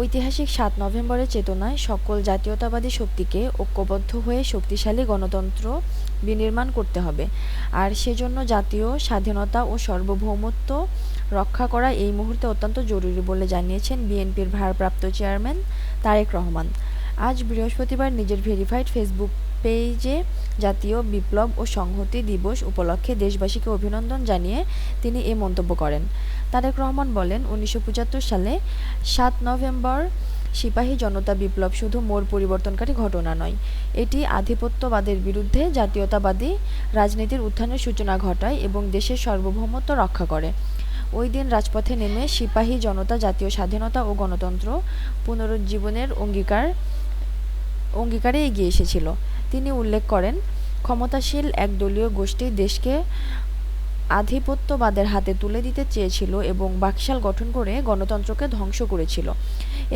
ঐতিহাসিক সাত নভেম্বরের চেতনায় সকল জাতীয়তাবাদী শক্তিকে ঐক্যবদ্ধ হয়ে শক্তিশালী গণতন্ত্র বিনির্মাণ করতে হবে। আর সেজন্য জাতীয় স্বাধীনতা ও সার্বভৌমত্ব রক্ষা করা এই মুহূর্তে অত্যন্ত জরুরি বলে জানিয়েছেন বিএনপির ভারপ্রাপ্ত চেয়ারম্যান তারেক রহমান। আজ বৃহস্পতিবার নিজের ভেরিফাইড ফেসবুক পেজে জাতীয় বিপ্লব ও সংহতি দিবস উপলক্ষে দেশবাসীকে অভিনন্দন জানিয়ে তিনি এ মন্তব্য করেন। তারেক রহমান বলেন, উনিশশো পঁচাত্তর সালে সাত নভেম্বর সিপাহী জনতা বিপ্লব শুধু মোর পরিবর্তনকারী ঘটনা নয়, এটি আধিপত্যবাদের বিরুদ্ধে জাতীয়তাবাদী রাজনীতির উত্থানের সূচনা ঘটায় এবং দেশের সার্বভৌমত্ব রক্ষা করে। ওই দিন রাজপথে নেমে সিপাহী জনতা জাতীয় স্বাধীনতা ও গণতন্ত্র পুনরুজ্জীবনের অঙ্গীকার, অঙ্গীকারে এগিয়ে এসেছিল। তিনি উল্লেখ করেন, ক্ষমতাশীল একদলীয় গোষ্ঠী দেশকে আধিপত্যবাদের হাতে তুলে দিতে চেয়েছিল এবং বাকশাল গঠন করে গণতন্ত্রকে ধ্বংস করেছিল।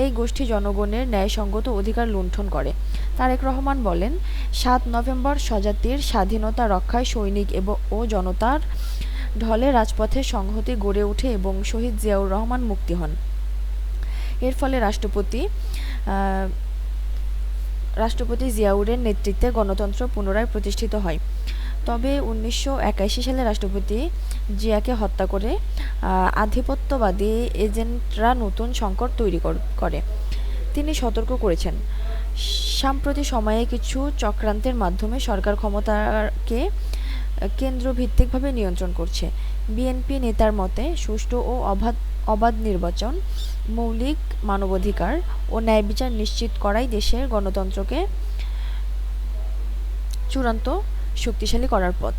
এই গোষ্ঠী জনগণের ন্যায়সঙ্গত অধিকার লুণ্ঠন করে। তারেক রহমান বলেন, সাত নভেম্বর স্বজাতির স্বাধীনতা রক্ষায় সৈনিক এবং ও জনতার ঢলে রাজপথে সংহতি গড়ে ওঠে এবং শহীদ জিয়াউর রহমান মুক্তি হন। এর ফলে রাষ্ট্রপতি রাষ্ট্রপতি জিয়াউরের নেতৃত্বে গণতন্ত্র পুনরায় প্রতিষ্ঠিত হয়। তবে উনিশশো একাশি সালে রাষ্ট্রপতি জিয়াকে হত্যা করে আধিপত্যবাদী এজেন্টরা নতুন সংকট তৈরি করে তিনি সতর্ক করেছেন। সাম্প্রতিক সময়ে কিছু চক্রান্তের মাধ্যমে সরকার ক্ষমতাকে কেন্দ্রভিত্তিকভাবে নিয়ন্ত্রণ করছে। বিএনপি নেতার মতে, সুষ্ঠু ও অবাধ অবাধ নির্বাচন মৌলিক মানবাধিকার ও ন্যায় বিচার নিশ্চিত করাই দেশের গণতন্ত্রকে চূড়ান্ত শক্তিশালী করার পথ।